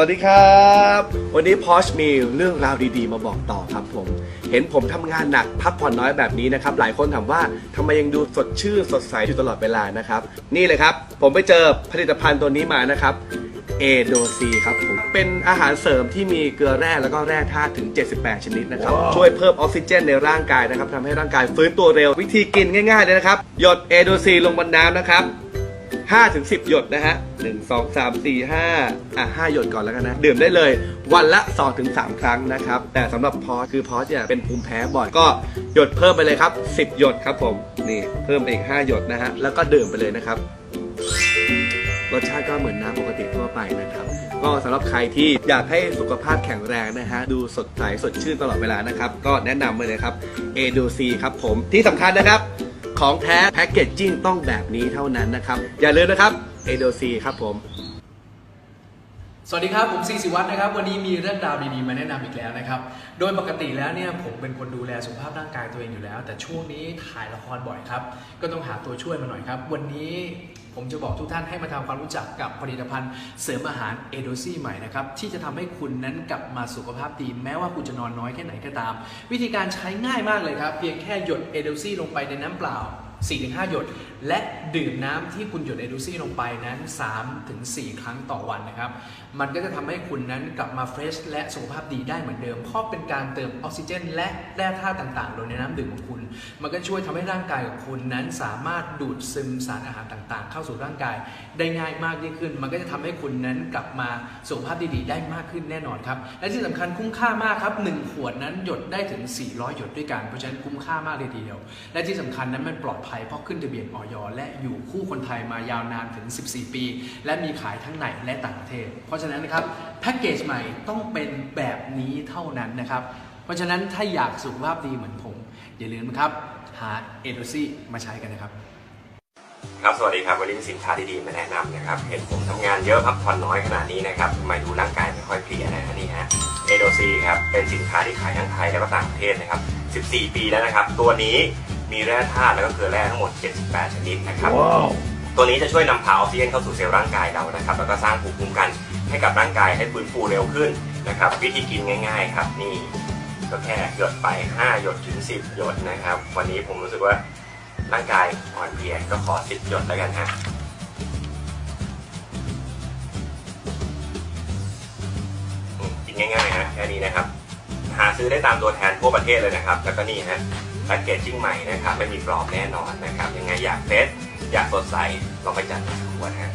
วัสดีครับ วันนี้พอชมีเรื่องราวดีๆ มาบอกต่อครับผม เห็นผมทำงานหนักพักผ่อนน้อยแบบนี้นะครับ หลายคนถามว่าทำไมยังดูสดชื่นสดใสอยู่ตลอดเวลานะครับ นี่เลยครับ ผมไปเจอผลิตภัณฑ์ตัวนี้มานะครับเอโดซีครับผม เป็นอาหารเสริมที่มีเกลือแร่แล้วก็แร่ธาตุถึง 78 ชนิดนะครับ ช่วยเพิ่มออกซิเจนในร่างกายนะครับทำให้ร่างกายฟื้นตัวเร็ว วิธีกินง่ายๆเลยนะครับ หยดเอโดซีลงบนน้ำนะครับ 5ถึง10 หยดนะฮะ 1 2 3 4 5 อะ 5 หยดก่อนแล้วกันนะ ดื่มได้เลยวันละ 2 ถึง 3 ครั้งนะครับ แต่สำหรับพอคือพอเนี่ยเป็นภูมิแพ้บ่อยก็หยดเพิ่มไปเลยครับ 10 หยดครับผม นี่เพิ่มอีก 5 หยดนะฮะ แล้วก็ดื่มไปเลยนะครับ รสชาติก็เหมือนน้ำปกติทั่วไปนะครับ ก็สำหรับใครที่อยากให้สุขภาพแข็งแรงนะฮะ ดูสดใสสดชื่นตลอดเวลานะครับ ก็แนะนำเลยนะครับ a d o c ครับผมที่สำคัญนะครับ ของแท้แพ็กเกจจิ้งต้องแบบนี้เท่านั้นนะครับ อย่าลืมนะครับ a d o c ครับผม สวัสดีครับ ผมซีสิวัตรนะครับ วันนี้มีเรื่องราวดีๆมาแนะนำอีกแล้วนะครับ โดยปกติแล้วเนี่ยผมเป็นคนดูแลสุขภาพร่างกายตัวเองอยู่แล้ว แต่ช่วงนี้ถ่ายละครบ่อยครับ ก็ต้องหาตัวช่วยมาหน่อยครับ วันนี้ ผมจะบอกทุกท่านให้มาทำความรู้จักกับผลิตภัณฑ์เสริมอาหารเอโดซี่ใหม่นะครับ ที่จะทำให้คุณนั้นกลับมาสุขภาพดีแม้ว่าคุณจะนอนน้อยแค่ไหนก็ตาม วิธีการใช้ง่ายมากเลยครับ เพียงแค่หยดเอโดซี่ลงไปในน้ำเปล่า 4-5 หยด และดื่มน้ำที่คุณหยดเอดูซี่ลงไปนั้น 3-4 ครั้งต่อวันนะครับ มันก็จะทำให้คุณนั้นกลับมาเฟรชและสุขภาพดีได้เหมือนเดิม เพราะเป็นการเติมออกซิเจน และแร่ธาตุต่างๆ ลงในน้ำดื่มของคุณ มันก็ช่วยทำให้ร่างกายของคุณนั้นสามารถดูดซึมสารอาหารต่างๆ เข้าสู่ร่างกายได้ง่ายมากยิ่งขึ้น มันก็จะทำให้คุณนั้นกลับมาสุขภาพดีๆ ได้มากขึ้นแน่นอนครับ และที่สำคัญคุ้มค่ามากครับหนึ่งขวดนั้นหยดได้ถึง 400 หยดด้วยกัน เพราะฉะนั้นคุ้มค่ามากเลยทีเดียว และที่สำคัญนั้นมันปลอดภัยเพราะขึ้นทะเบียนออยและอยู่คู่คนไทยมายาวนานถึง 14 ปี และมีขายทั้งในและต่างประเทศ เพราะฉะนั้นนะครับแพ็กเกจใหม่ต้องเป็นแบบนี้เท่านั้นนะครับ เพราะฉะนั้นถ้าอยากสุขภาพดีเหมือนผม อย่าลืมนะครับหาเอโดซี่มาใช้กันนะครับครับ สวัสดีครับ วันนี้มีสินค้าดีๆ มาแนะนำนะครับ เห็นผมทำงานเยอะพักผ่อนน้อยขนาดนี้นะครับทำไมดูร่างกายไม่ค่อยเพลียนะนี่ฮะเอโดซีครับ เป็นสินค้าที่ขายทั้งไทยและก็ต่างประเทศนะครับ 14 ปีแล้วนะครับ ตัวนี้ มีแร่ธาตุแล้วก็เกลือแร่ทั้งหมด 78 ชนิดนะครับตัวนี้จะช่วยนำพาออกซิเจนเข้าสู่เซลล์ร่างกายเรานะครับ แล้วก็สร้างภูมิคุ้มกันให้กับร่างกายให้ฟื้นฟูเร็วขึ้นนะครับ วิธีกินง่ายๆครับนี่ก็แค่หยดไป 5 หยดถึง 10 หยดนะครับ วันนี้ผมรู้สึกว่าร่างกายอ่อนเพลียก็ขอ 10 หยดแล้วกันฮะอืมกินง่ายๆฮะแค่นี้นะครับ หาซื้อได้ตามตัวแทนทั่วประเทศเลยนะครับ แล้วก็นี่ฮะ แพ็กเกจจิ้งใหม่นะครับไม่มีกรอบแน่นอนนะครับยังไงอยากเฟสอยากสดใสลองไปจัดมาสักขวดฮะ